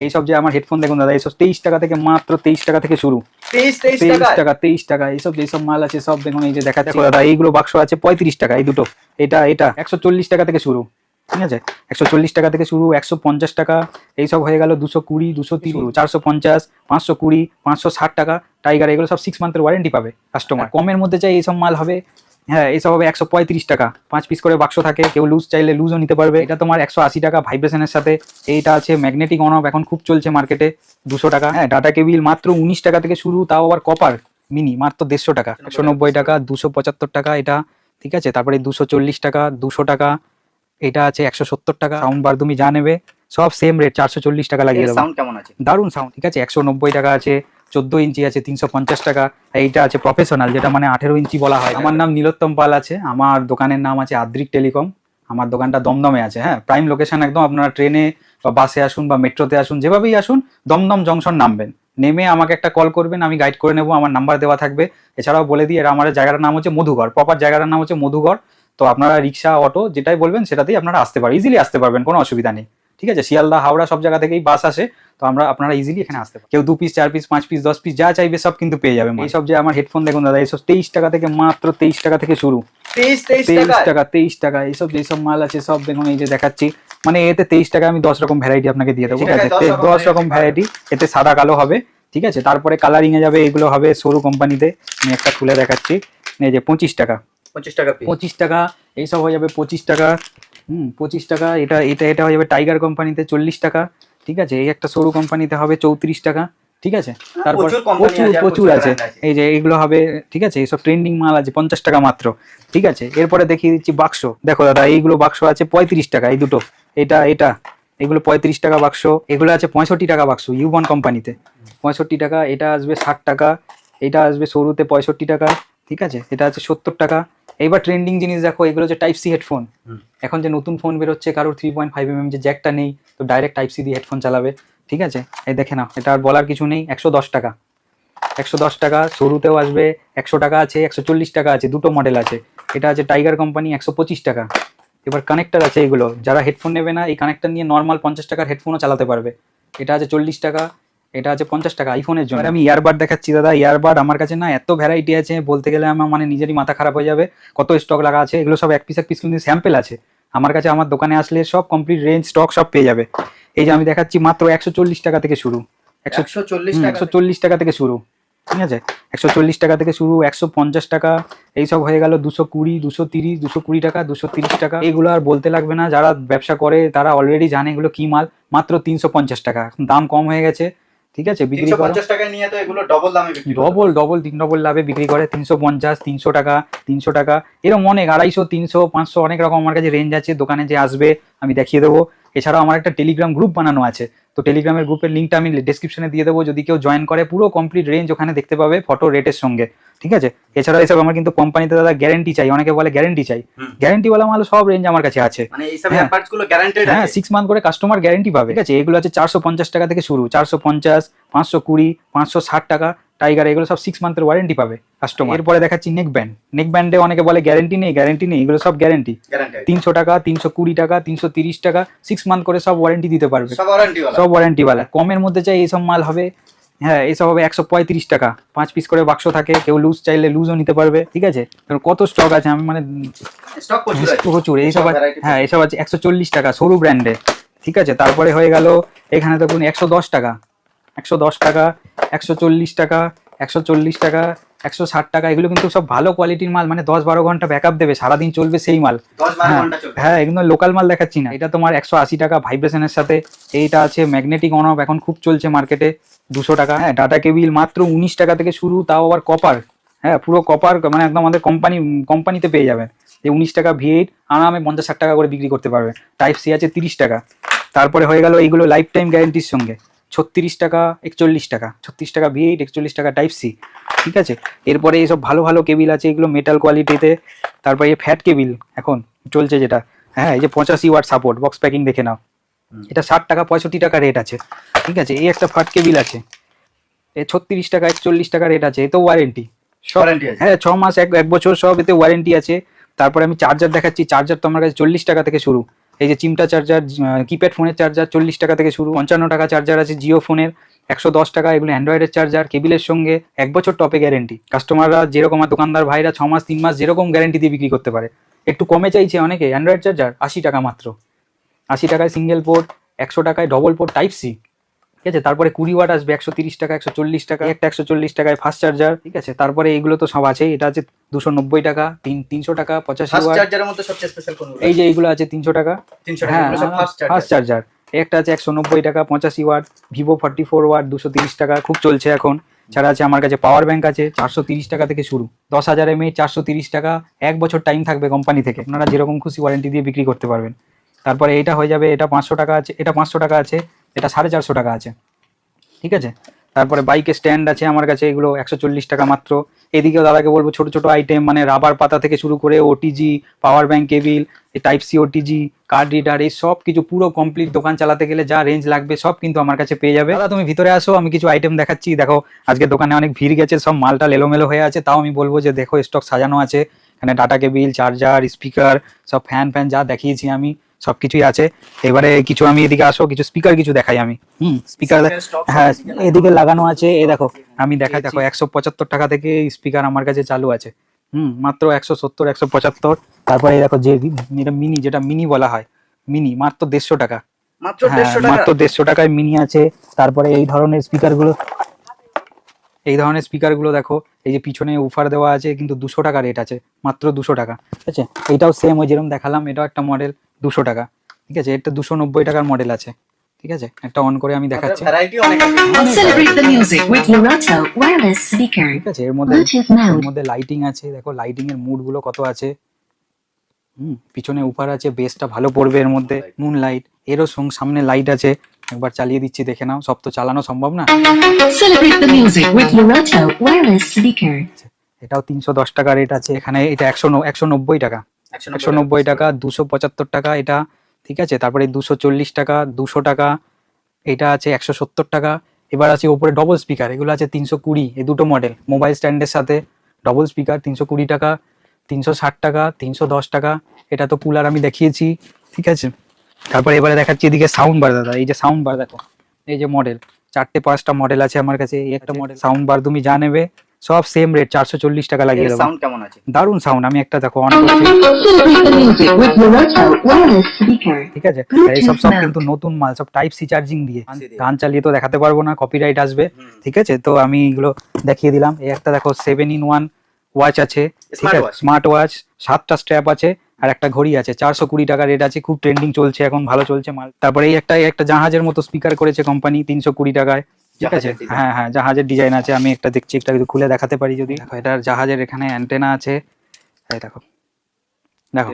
এইসব যে আমার হেডফোন দেখুন দাদা এইসব তেইশ টাকা থেকে মাত্র তেইশ টাকা থেকে শুরু। তেইশ টাকা টাকা তেইশ টাকা এইসব যেসব মাল আছে সব দেখুন এই যে দেখা দেখো দাদা এইগুলো বাক্স আছে পঁয়ত্রিশ টাকা এই দুটো। এটা এটা একশো চল্লিশ টাকা থেকে শুরু ঠিক আছে? একশো চল্লিশ টাকা থেকে শুরু একশো পঞ্চাশ টাকা এইসব হয়ে গেল দুশো কুড়ি দুশো তিরিশ চারশো পঞ্চাশ পাঁচশো কুড়ি পাঁচশো ষাট টাকা টাইগার এগুলো সব সিক্স মান্থের ওয়ারেন্টি পাবে কাস্টমার কমের মধ্যে চাই এইসব মাল হবে হ্যাঁ এইসব হবে একশো পঁয়ত্রিশ টাকা। পাঁচ পিস করে বাক্স থাকে কেউ লুজ চাইলে লুজও নিতে পারবে। এটা তোমার একশো আশি টাকা ভাইব্রেশনের সাথে। এইটা আছে ম্যাগনেটিক অন অফ এখন খুব চলছে মার্কেটে দুশো টাকা। হ্যাঁ ডাটা কেবিল মাত্র উনিশ টাকা থেকে শুরু তাও আবার কপার মিনি মাত্র দেড়শো টাকা। একশো নব্বই টাকা দুশো পঁচাত্তর টাকা এটা ঠিক আছে? তারপরে দুশো চল্লিশ টাকা দুশো টাকা এটা আছে একশো সত্তর টাকা। সাউন্ড বার তুমি যা নেবে সব সেম রেট চারশো চল্লিশ টাকা লাগিয়ে দেবো। সাউন্ড কেমন আছে? দারুণ সাউন্ড ঠিক আছে? একশো নব্বই টাকা আছে। চোদ্দ ইঞ্চি আছে, তিনশো পঞ্চাশ টাকা। এইটা আছে প্রফেশনাল যেটা মানে আঠেরো ইঞ্চি বলা হয়। আমার নাম নীলোত্তম পাল আছে, আমার দোকানের নাম আছে আদ্রিক টেলিকম। আমার দোকানটা দমদমে আছে হ্যাঁ প্রাইম লোকেশন একদম আপনারা ট্রেনে বা বাসে আসুন বা মেট্রোতে আসুন, যেভাবেই আসুন, দমদম জংশন নামবেন। নেমে আমাকে একটা কল করবেন, আমি গাইড করে নেব, আমার নাম্বার দেওয়া থাকবে। এছাড়াও বলে দিই, এরা আমার জায়গাটার নাম হচ্ছে মধুগড় প্রপার জায়গাটার নাম হচ্ছে মধুঘর। তো আপনারা রিক্সা, অটো, যেটাই বলবেন, সেটাতেই আপনারা আসতে পারেন ইজিলি আসতে পারবেন, কোনো অসুবিধা নেই। ঠিক আছে? শিয়ালদা হাওড়া সব জায়গা থেকেই বাস আসে তো আমরা আপনারা ইজিলি এখানে আসতে পারেন কেউ দু পিস চার পিস পাঁচ পিস দশ পিস যা চাইবে সব কিন্তু পেয়ে যাবে। এইসব যে আমার হেডফোন দেখুন দাদা এইসব তেইশ টাকা থেকে মাত্র তেইশ টাকা থেকে শুরু। তেইশ টাকা তেইশ টাকা এইসব যেসব মাল আছে সব দেখুন এই যে দেখাচ্ছি। মানে এতে তেইশ টাকা আমি দশ রকম ভ্যারাইটি আপনাকে দিয়ে দেবো ঠিক আছে দশ রকম ভ্যারাইটি এতে সাদা কালো হবে ঠিক আছে? তারপরে কালারিং এ যাবে এগুলো হবে সরু কোম্পানিতে আমি একটা খুলে দেখাচ্ছি। এই যে পঁচিশ টাকা। পঁচিশ টাকা পঁচিশ টাকা এইসব হয়ে যাবে পঁচিশ টাকা। হুম পঁচিশ টাকা এটা এটা এটা হয়ে যাবে টাইগার কোম্পানিতে চল্লিশ টাকা ঠিক আছে? এই একটা সরু কোম্পানিতে হবে চৌত্রিশ টাকা ঠিক আছে? তারপর প্রচুর প্রচুর আছে। এই যে এইগুলো হবে ঠিক আছে? এইসব ট্রেন্ডিং মাল আছে পঞ্চাশ টাকা মাত্র ঠিক আছে? এরপরে দেখিয়ে দিচ্ছি বাক্স। দেখো দাদা এইগুলো বাক্স আছে পঁয়ত্রিশ টাকা এই দুটো। এটা এটা এগুলো পঁয়ত্রিশ টাকা বাক্স এগুলো আছে পঁয়ষট্টি টাকা বাক্স ইউবন কোম্পানিতে পঁয়ষট্টি টাকা এটা আসবে ষাট টাকা এটা আসবে সরুতে পঁয়ষট্টি টাকা ঠিক আছে? এটা আছে সত্তর টাকা এইবার ট্রেন্ডিং জিনিস দেখো এগুলো হচ্ছে টাইপ সি হেডফোন এখন যে নতুন ফোন বেরোচ্ছে কারোর থ্রি পয়েন্ট ফাইভ এম যে জ্যাকটা নেই তো ডাইরেক্ট টাইপ সি দিয়ে হেডফোন চালাবে। ঠিক আছে? এই দেখে নাও এটা আর বলার কিছু নেই একশো দশ টাকা। একশো দশ টাকা সরুতেও আসবে একশো টাকা আছে একশো চল্লিশ টাকা আছে দুটো মডেল আছে। এটা আছে টাইগার কোম্পানি একশো পঁচিশ টাকা। এবার কানেক্টার আছে এগুলো যারা হেডফোন নেবে না এই কানেক্টার নিয়ে নর্মাল পঞ্চাশ টাকার হেডফোনও চালাতে পারবে। এটা আছে চল্লিশ টাকা এটা আছে পঞ্চাশ টাকা আইফোনের জন্য। আমি ইয়ারবাড দেখাচ্ছি দাদা। ইয়ারবাড আমার কাছে না এত ভ্যারাইটি আছে বলতে গেলে আমার মানে নিজেরই মাথা খারাপ হয়ে যাবে। কত স্টক লাগা আছে এগুলো সব এক পিস এক পিস কিন্তু স্যাম্পেল আছে। আমার কাছে আমার দোকানে আসলে সব কমপ্লিট রেঞ্জ স্টক সব পেয়ে যাবে। এই যে আমি দেখাচ্ছি মাত্র একশো চল্লিশ টাকা থেকে শুরু। একশো চল্লিশ টাকা থেকে। শুরু। ঠিক আছে? একশো চল্লিশ টাকা থেকে শুরু একশো পঞ্চাশ টাকা। এইসব হয়ে গেল দুশো কুড়ি দুশো তিরিশ দুশো কুড়ি টাকা দুশো তিরিশ টাকা। এগুলো আর বলতে লাগবে না যারা ব্যবসা করে তারা অলরেডি জানে এগুলো কি মাল। মাত্র তিনশো পঞ্চাশ টাকা। দাম কম হয়ে গেছে। ঠিক আছে বিক্রি করে। করো পঞ্চাশ টাকায় নিয়ে তো এগুলো ডবল দামে বিক্রি ডবল ডবল তিন ডবল লাভে বিক্রি করে। তিনশো পঞ্চাশ তিনশো টাকা তিনশো টাকা। এরকম অনেক 250 300 500 অনেক রকম আমার কাছে রেঞ্জ আছে। দোকানে যে আসবে আমি দেখিয়ে দেবো। এছাড়াও আমার একটা টেলিগ্রাম গ্রুপ বানানো আছে। তো টেলিগ্রামের গ্রুপের লিঙ্কটা আমি ডেসক্রিপশনে দিয়ে দেবো। যদি কেউ জয়েন করে পুরো কমপ্লিট রেঞ্জ ওখানে দেখতে পাবে ফটো রেটের সঙ্গে। ঠিক আছে? এছাড়া এসব আমার কিন্তু কোম্পানিতে দাদা গ্যারেন্টি চাই। অনেকে বলে গ্যারেন্টি চাই। হুম। গ্যারেন্টিওয়ালা মাল সব রেঞ্জ আমার কাছে আছে। মানে হ্যাঁ। গ্যারান্টেড হ্যাঁ সিক্স মান্থ করে কাস্টমার গ্যারেন্টি পাবে। ঠিক আছে? এগুলো আছে চারশো পঞ্চাশ টাকা থেকে শুরু। চারশো পঞ্চাশ পাঁচশো কুড়ি পাঁচশো ষাট টাকা। টাইগার এগুলো সব সিক্স মান্থের ওয়ারেন্টি পাবে কাস্টমার এরপরে দেখাচ্ছি নেক ব্যান্ড নেক ব্যান্ডে অনেকে বলে গ্যারেন্টি নেই গ্যারেন্টি নেই এগুলো সব গ্যারেন্টি তিনশো টাকা তিনশো কুড়ি টাকা তিনশো তিরিশ টাকা সিক্স মান্থ করে সব ওয়ারেন্টি দিতে পারবে। সব ওয়ারেন্টি বালা। কমের মধ্যে চাই এইসব মাল হবে হ্যাঁ এইসব হবে একশো পঁয়ত্রিশ টাকা। পাঁচ পিস করে বাক্স থাকে কেউ লুজ চাইলে লুজও নিতে পারবে ঠিক আছে? কত স্টক আছে? আমি মানে প্রচুর এইসব আছে- হ্যাঁ এইসব আছে একশো চল্লিশ টাকা সরু ব্র্যান্ডে ঠিক আছে? তারপরে হয়ে গেল এখানে দেখুন একশো দশ টাকা। একশো দশ টাকা একশো চল্লিশ টাকা একশো চল্লিশ টাকা একশো ষাট টাকা এগুলো কিন্তু সব ভালো কোয়ালিটির মাল। মানে দশ বারো ঘণ্টা ব্যাকআপ দেবে সারাদিন চলবে সেই মাল। হ্যাঁ, হ্যাঁ এগুলো লোকাল মাল দেখাচ্ছি না। এটা তোমার একশো আশি টাকা ভাইব্রেশনের সাথে। এইটা আছে ম্যাগনেটিক অন অফ এখন খুব চলছে মার্কেটে দুশো টাকা। হ্যাঁ ডাটা কেবিল মাত্র উনিশ টাকা থেকে শুরু তাও আবার কপার হ্যাঁ পুরো কপার মানে একদম আমাদের কোম্পানি কোম্পানিতে পেয়ে যাবেন যে উনিশ টাকা ভি এইট আরামে পঞ্চাশ ষাট টাকা করে বিক্রি করতে পারবে। টাইপ সি আছে তিরিশ টাকা। তারপরে হয়ে গেল এইগুলো লাইফ টাইম গ্যারেন্টির সঙ্গে। ছত্রিশ টাকা একচল্লিশ টাকা ছত্রিশ টাকা ভি এইট একচল্লিশ টাকা টাইপ সি ঠিক আছে? এরপরে এইসব ভালো ভালো কেবিল আছে এগুলো মেটাল কোয়ালিটিতে তারপরে এই ফ্যাট কেবিল এখন চলছে যেটা হ্যাঁ এই যে পঁচাশি ওয়াট সাপোর্ট বক্স প্যাকিং দেখে নাও। এটা ষাট টাকা পঁয়ষট্টি টাকা রেট আছে ঠিক আছে? এই একটা ফ্যাট কেবিল আছে এ ছত্রিশ টাকা একচল্লিশ টাকা রেট আছে এতেও ওয়ারেন্টি ওয়ারেন্টি হ্যাঁ ছ মাস এক এক বছর সব এতে ওয়ারেন্টি আছে। তারপরে আমি চার্জার দেখাচ্ছি চার্জার তো আমার কাছে চল্লিশ টাকা থেকে শুরু। এই যে চিমটা চার্জার কিপ্যাড ফোনের চার্জার চল্লিশ টাকা থেকে শুরু, পঞ্চান্ন টাকা চার্জার আছে জিও ফোনের একশো দশ টাকা, এগুলো অ্যান্ড্রয়েডের চার্জার কেবিলের সঙ্গে এক বছর টপে গ্যারেন্টি কাস্টমাররা যেরকম, আর দোকানদার ভাইরা ছ মাস, তিন মাস যেরকম গ্যারেন্টি দিয়ে বিক্রি করতে পারে। একটু কমে চাইছে অনেকে অ্যান্ড্রয়েড চার্জার আশি টাকা মাত্র। আশি টাকায় সিঙ্গেল পোর্ট একশো টাকায় ডবল পোর্ট টাইপ সি ঠিক আছে? তারপরে কুড়ি ওয়াট আসবে একশো তিরিশ টাকা একশো চল্লিশ টাকা একটা একশো চল্লিশ টাকায় ফাস্ট চার্জার ঠিক আছে? তারপরে এইগুলো তো সব আছে এটা আছে দুশো নব্বই টাকা তিন তিনশো টাকা পঁচাশি এই যে এইগুলো আছে তিনশো টাকা। হ্যাঁ এগুলো ফাস্ট চার্জার একটা আছে একশো নব্বই টাকা পঁচাশি watt. Vivo forty four watt দুশো তিরিশ টাকা খুব চলছে এখন। ছাড়া আছে আমার কাছে পাওয়ার ব্যাংক আছে চারশো তিরিশ টাকা থেকে শুরু। দশ হাজার এমএ চারশো তিরিশ টাকা। এক বছর টাইম থাকবে কোম্পানি থেকে। আপনারা যেরকম খুশি ওয়ারেন্টি দিয়ে বিক্রি করতে পারবেন। তারপরে এটা হয়ে যাবে এটা পাঁচশো টাকা আছে এটা পাঁচশো টাকা আছে। এটা সাড়ে চারশো টাকা আছে। ঠিক আছে? তারপরে বাইকের স্ট্যান্ড আছে আমার কাছে, এগুলো একশো চল্লিশ টাকা মাত্র। এদিকেও দাদাকে বলব ছোট ছোট আইটেম মানে রাবার পাতা থেকে শুরু করে OTG power bank cable type C OTG card reader এই সব কিছু পুরো কমপ্লিট দোকান চালাতে গেলে যা রেঞ্জ লাগবে সব কিন্তু আমার কাছে পেয়ে যাবে। দাদা, তুমি ভিতরে আসো, আমি কিছু আইটেম দেখাচ্ছি। দেখো, আজকে দোকানে অনেক ভিড় গেছে, সব মালটা এলোমেলো হয়ে আছে। তাও আমি বলব যে দেখো স্টক সাজানো আছে। এখানে ডাটা কেবিল চার্জার স্পিকার সব ফ্যান ফ্যান যা দেখিয়েছি আমি। সব কিছুই আছে। এবারে কিছু আমি এদিকে আসো কিছু স্পিকার কিছু দেখাই আমি। হুম। স্পিকার হ্যাঁ এদিকে লাগানো আছে এ দেখো আমি দেখাই দেখো একশো পঁচাত্তর টাকা থেকে স্পিকার আমার কাছে চালু আছে। হুম মাত্র একশো সত্তর একশো পঁচাত্তর। তারপরে এই দেখো যে এটা মিনি যেটা মিনি বলা হয়। মিনি মাত্র দেড়শো হ্যাঁ 150 টাকা। মাত্র দেড়শো টাকায় মিনি আছে। তারপরে এই ধরনের স্পিকারগুলো এই ধরনের স্পিকারগুলো দেখো এই যে পিছনে উফার দেওয়া আছে কিন্তু দুশো টাকা রেট আছে মাত্র দুশো টাকা। ঠিক আছে? এটাও সেম ওই যেরকম দেখালাম এটাও একটা মডেল দুশো টাকা। ঠিক আছে? এটা দুশো নব্বই টাকার মডেল আছে। ঠিক আছে? একটা অন করে আমি দেখাচ্ছি. ঠিক আছে? এর মধ্যে এর মধ্যে লাইটিং আছে। দেখো লাইটিং এর মুডগুলো কত আছে। হুম পিছনে উপার আছে বেসটা ভালো পড়বে এর মধ্যে। মুন লাইট এরও সঙ্গ সামনে লাইট আছে। একবার চালিয়ে দিচ্ছি দেখে নাও। সব তো চালানো সম্ভব না? Speaker. এটাও তিনশো দশ টাকা রেট আছে। এখানে এটা একশো একশো নব্বই টাকা। একশো নব্বই টাকা দুশো পঁচাত্তর টাকা এটা ঠিক আছে? তারপরে দুশো চল্লিশ টাকা দুশো টাকা এটা আছে একশো সত্তর টাকা। এবার আছে ওপরে ডবল স্পিকার এগুলো আছে তিনশো কুড়ি এই দুটো মডেল মোবাইল স্ট্যান্ডের সাথে ডবল স্পিকার তিনশো কুড়ি টাকা তিনশো ষাট টাকা তিনশো দশ টাকা এটা তো কুলার আমি দেখিয়েছি ঠিক আছে? তারপরে এবারে দেখাচ্ছি এদিকে সাউন্ড বার দাদা এই যে সাউন্ড বার দেখো এই যে মডেল চারটে পাঁচটা মডেল আছে আমার কাছে এই একটা মডেল সাউন্ড বার তুমি যা নেবে সব সেম রেট চারশো চল্লিশ টাকা লাগিয়ে দেবো। সাউন্ড কেমন আছে? দারুণ সাউন্ড আমি একটা দেখো অন. ঠিক আছে? এই সব সব কিন্তু নতুন মাল সব টাইপ সি চার্জিং দিয়ে। গান চালিয়ে তো দেখাতে পারব না কপিরাইট আসবে। ঠিক আছে? তো আমি এগুলো দেখিয়ে দিলাম। এই একটা দেখো সেভেন ইন ওয়ান ওয়াচ আছে। ঠিক আছে? স্মার্ট ওয়াচ সাতটা স্ট্র্যাপ আছে আর একটা ঘড়ি আছে। চারশো কুড়ি টাকা রেট আছে খুব ট্রেন্ডিং চলছে এখন ভালো চলছে মাল। তারপরে এই একটা এই একটা জাহাজের মতো স্পিকার করেছে কোম্পানি তিনশো কুড়ি টাকায়। ঠিক আছে। হ্যাঁ হ্যাঁ জাহাজের ডিজাইন আছে। আমি একটা দেখছি একটা যদি খুলে দেখাতে পারি যদি। দেখো। এটার জাহাজের এখানে অ্যান্টেনা আছে। এই দেখো। দেখো.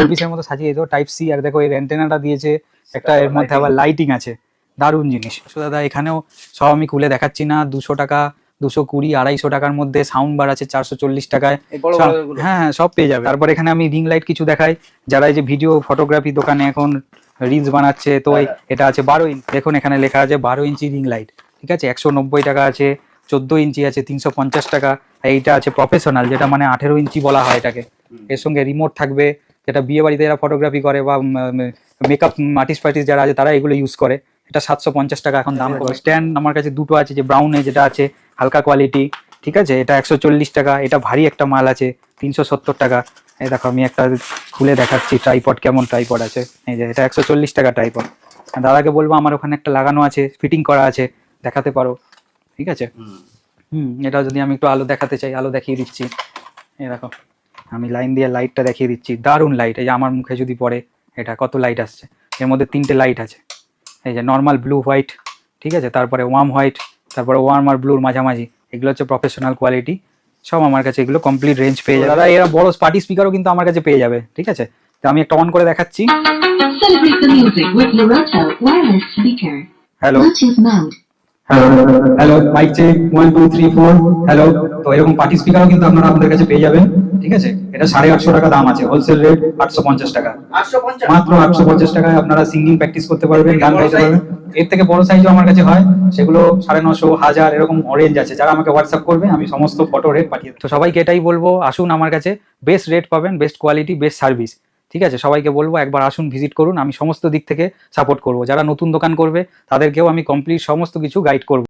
চব্বিশের মতো সাজিয়ে দিও টাইপ সি আর দেখো এর অ্যান্টেনাটা দিয়েছে। একটা এর মধ্যে আবার লাইটিং আছে। দারুণ জিনিস। দাদা এখানেও সব আমি খুলে দেখাচ্ছি না। দুশো টাকা দুশো কুড়ি আড়াইশো টাকার মধ্যে সাউন্ড বার আছে চারশো চল্লিশ টাকায়। হ্যাঁ হ্যাঁ সব পেয়ে যাবে। তারপর এখানে আমি রিং লাইট কিছু দেখাই। যারা এই যে ভিডিও ফটোগ্রাফি দোকানে এখন রিলস বানাচ্ছে তো এটা আছে বারো ইঞ্চ দেখুন এখানে লেখা আছে বারো ইঞ্চি রিং লাইট ঠিক আছে? একশো নব্বই টাকা আছে চোদ্দ ইঞ্চি আছে তিনশো পঞ্চাশ টাকা। এইটা আছে প্রফেশনাল যেটা মানে আঠেরো ইঞ্চি বলা হয় এটাকে। এর সঙ্গে রিমোট থাকবে। যেটা বিয়ে বাড়িতে যারা ফটোগ্রাফি করে বা মেকআপ আর্টিস্ট ফার্টিস্ট যারা আছে তারা এগুলো ইউজ করে। এটা সাতশো পঞ্চাশ টাকা এখন দাম পড়ে স্ট্যান্ড আমার কাছে দুটো আছে যে ব্রাউনে যেটা আছে হালকা কোয়ালিটি ঠিক আছে? এটা একশো চল্লিশ টাকা এটা ভারী একটা মাল আছে তিনশো সত্তর টাকা। এই দেখো আমি একটা খুলে দেখাচ্ছি ট্রাইপড কেমন ট্রাইপড আছে। এই যে এটা একশো চল্লিশ টাকা ট্রাইপড দাদাকে বলব আমার ওখানে একটা লাগানো আছে ফিটিং করা আছে দেখাতে পারো ঠিক আছে? হুম। হুম এটা যদি আমি একটু আলো দেখাতে চাই আলো দেখিয়ে দিচ্ছি। এই দেখো আমি লাইন দিয়ে লাইটটা দেখিয়ে দিচ্ছি। দারুণ লাইট এই যে আমার মুখে যদি পড়ে এটা কত লাইট আসছে? এর মধ্যে তিনটে লাইট আছে। এই যে নর্মাল ব্লু হোয়াইট ঠিক আছে? তারপরে ওয়ার্ম হোয়াইট তারপরে ওয়ার্ম আর ব্লুর মাঝামাঝি এগুলো হচ্ছে প্রফেশনাল কোয়ালিটি সব আমার কাছে এগুলো কমপ্লিট রেঞ্জ পেয়ে যাবে। দাদা এরা বড় পার্টি স্পিকারও কিন্তু আমার কাছে পেয়ে যাবে ঠিক আছে? তো আমি একটা অন করে দেখাচ্ছি। Hello hello mike check one two three four hello তো এরকম পার্টি স্পিকারও কিন্তু আপনারা আমাদের কাছে পেয়ে যাবেন। ঠিক আছে? এটা সাড়ে আটশো টাকা দাম আছে হোলসেল রেট আটশো পঞ্চাশ টাকা। মাত্র আটশো পঞ্চাশ টাকায় আপনারা সিঙ্গিং প্র্যাকটিস করতে পারবেন গান গাইতে পারবেন। এর থেকে বড় সাইজও আমার কাছে হয় সেগুলো সাড়ে নশো হাজার এরকম অরেঞ্জ আছে। যারা আমাকে হোয়াটসঅ্যাপ করবে আমি সমস্ত ফটো রেট পাঠিয়ে দেবো। তো সবাইকে এটাই বলব আসুন আমার কাছে বেস্ট রেট পাবেন বেস্ট কোয়ালিটি বেস্ট সার্ভিস ঠিক আছে? সবাইকে বলব একবার আসুন ভিজিট করুন আমি সমস্ত দিক থেকে সাপোর্ট করব। যারা নতুন দোকান করবে তাদেরকেও আমি কমপ্লিট সমস্ত কিছু গাইড করব।